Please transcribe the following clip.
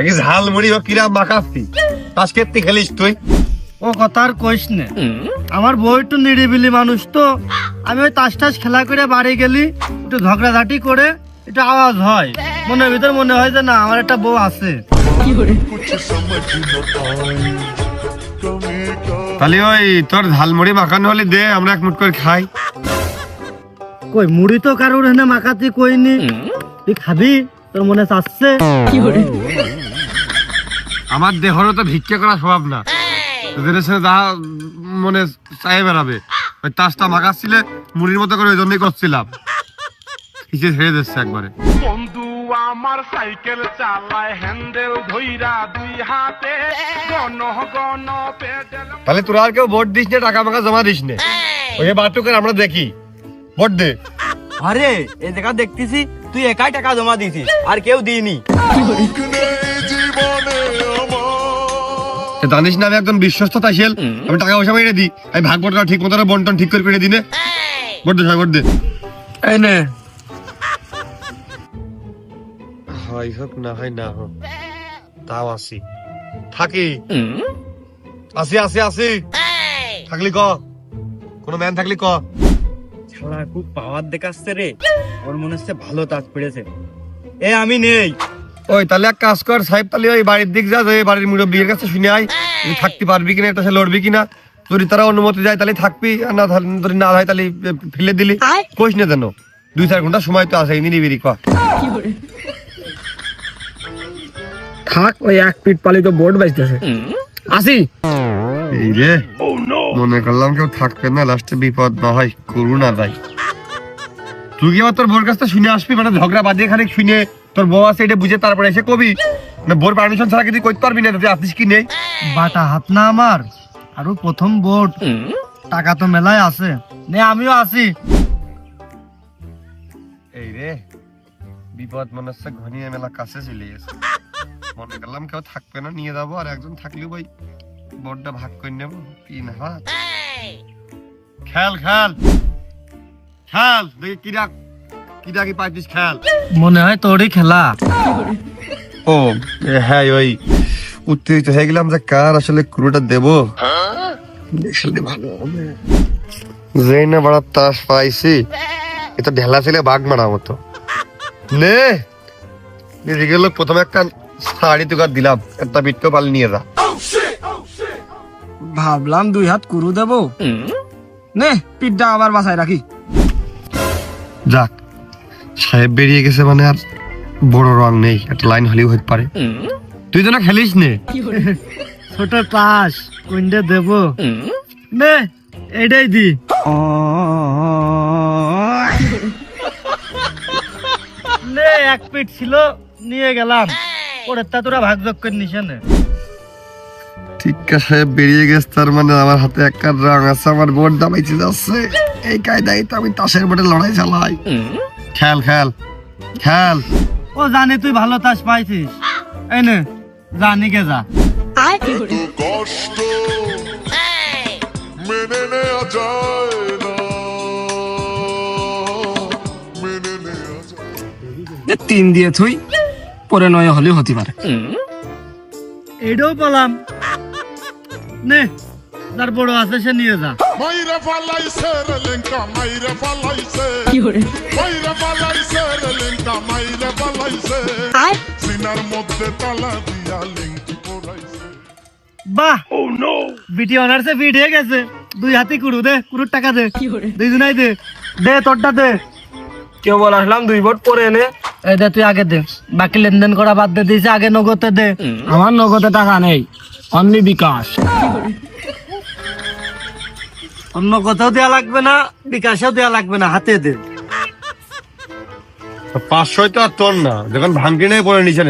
এই ঝাল কিরা মাখাচ্ছি। তাস কেটে খেলিস তুই। ও কথা আর কইস নে। আমার বউ একটু নিরিবিলি মানুষ তো। আমি ওই তাস টাস খেলা করে বাড়ি গেলি একটু ঝগড়াঝাটি করে একটু আওয়াজ হয়। মনের ভিতর মনে হয় যে না আমার একটা বউ আছে। তাহলে ওই তোর ঝাল মুড়ি মাখানো হলে দে আমরা এক মুঠ করে খাই। কই মুড়ি তো কারোর এনে মাখাতি কইনি। তুই খাবি? তোর মনে চাচ্ছে? আমার দেহরও তো ভিক্ষা করা স্বভাব না। তোদের সাথে যা মনে চাই বেড়াবে। ওই তাসটা মাখাচ্ছিলে মুড়ির মতো করে ওই জন্যই করছিলাম। কিসে ছেড়ে দিচ্ছে একবারে। বন্ধু আমার সাইকেল চালায় হ্যান্ডেল ধইরা দুই হাতে। গণ গণ পেডেল। তাহলে তোরা আর কেউ ভোট দিস না টাকা মাকা জমা দিস না। ওই বাটুকের আমরা দেখি। ভোট দে। আরে এই জায়গা দেখতেছি তুই একাই টাকা জমা দিছিস আর কেউ দিইনি। এ জানিস না আমি একজন বিশ্বস্ত তাইসেল আমি টাকা পয়সা মেরে দিই আমি ভাগ বটকা ঠিক মতো বন্টন ঠিক করে করে দিনে ভোট দে সবাই দে। এই নে। হয় হোক না হয় না হোক তাও আসি। থাকি। আসি আসি আসি। থাকলি ক কোনো ম্যান থাকলি ক। ছোড়া খুব পাওয়ার দেখাচ্ছে রে। ওর মনে হচ্ছে ভালো তাজ পেড়েছে। এ আমি নেই। ওই তাহলে এক কাজ কর সাহেব তাহলে ওই বাড়ির দিক যা যে বাড়ির মুরব্বীর কাছে শুনে আয়। তুই থাকতে পারবি কিনা এটা সে লড়বি কিনা। যদি তারা অনুমতি যায় তাহলে থাকবি। আর না তাহলে যদি না হয় তাহলে ফেলে দিলি। কোষ না যেন। দুই চার ঘণ্টা সময় তো আছে নিরিবিরি ক। থাক ওই এক পিট পালি তো বোর্ড বাজতেছে। আসি। এই রে মনে করলাম কেউ থাকবে না লাস্টে বিপদ না হয় করুণা যাই তুই কি আবার তোর বোর কাছ শুনে আসবি? মানে ঝগড়া বাদিয়ে খানিক শুনে তোর বউ আছে এটা বুঝে তারপরে এসে কবি? না বোর পারমিশন ছাড়া কিছু করতে পারবি না তুই আসিস কি নেই? বাটা হাত না আমার আরও প্রথম বোর্ড টাকা তো মেলায় আছে। নে আমিও আছি এই রে বিপদ মনে হচ্ছে ঘনিয়ে মেলা কাছে চলে গেছে। মনে করলাম কেউ থাকবে না নিয়ে যাব আর একজন থাকলেও ওই বোর্ডটা ভাগ করে নেব। তিন হাত। খেল খেল। খেল দেখি কিরা কিরা কি পাইছিস খেল? মনে হয় তোরই খেলা। ও এ, হ্যাঁ ওই উত্তেজিত হয়ে গেলাম যে কার আসলে ক্রুটা দেব। আসলে ভালো হবে। যে না বড় তাস পাইছি এটা ঢেলা ছেলে বাঘ মারা মতো। নে! এদিকে লোক প্রথমে একটা শাড়ি তোকার দিলাম একটা বিটকে পালি নিয়ে যা। ভাবলাম দুই হাত কুরু দেবো। নে পিঠটা আবার বাসায় রাখি। যাক সাহেব বেরিয়ে গেছে মানে আর বড় রং নেই একটা লাইন হলেও হতে পারে। তুই তো না খেলিস নে? ছোট তাস কুইন্ডে দেব? নে এটাই দি। নে এক পিঠ ছিল নিয়ে গেলাম। পরের তা তোরা ভাগ যোগ করে নিস সাহেব বেরিয়ে গেছে তার মানে আমার হাতে একটা রং আছে আমার বোর্ড যাচ্ছে। এই কায়দায় তো আমি তাসের বোর্ডে লড়াই চালাই। খেল খেল খেল। ও জানি তুই ভালো তাস পাইছিস। এই নে জানি কে যা। কষ্ট মেনে নেওয়া যায় না। মেনে নেওয়া যায় তিন দিয়ে থুই পরে নয় হলেও হতে পারে। এটাও পেলাম নে বড় আছে সে নিয়ে যা। মাইরে ফালাইছে রে লেঙ্কা মাইরে ফালাইছে মাইরে ফালাইছে রে লেঙ্কা মাইরে ফালাইছে সিনার মধ্যে তালা দিয়া লিঙ্কি পড়াইছে বাহ! বিটি অনার্সে ফিট হয়ে গেছে। দুই হাতে কুড়ু দে কুড়ুর টাকা দে। দুই দুইজনাই দে। দে তোরটা দে। কেউ বল আসলাম দুই ভোট পরে এনে এই দে তুই আগে দে। বাকি লেনদেন করা বাদ দে দিয়েছে আগে নগদে দে। আমার নগদে টাকা নেই। অনলি বিকাশ। অন্য কোথাও দেওয়া লাগবে না, বিকাশেও দেওয়া লাগবে না, হাতে দে। পাঁচশো তো আর তোর না। যখন ভাঙ্গি নেই পরে নিচে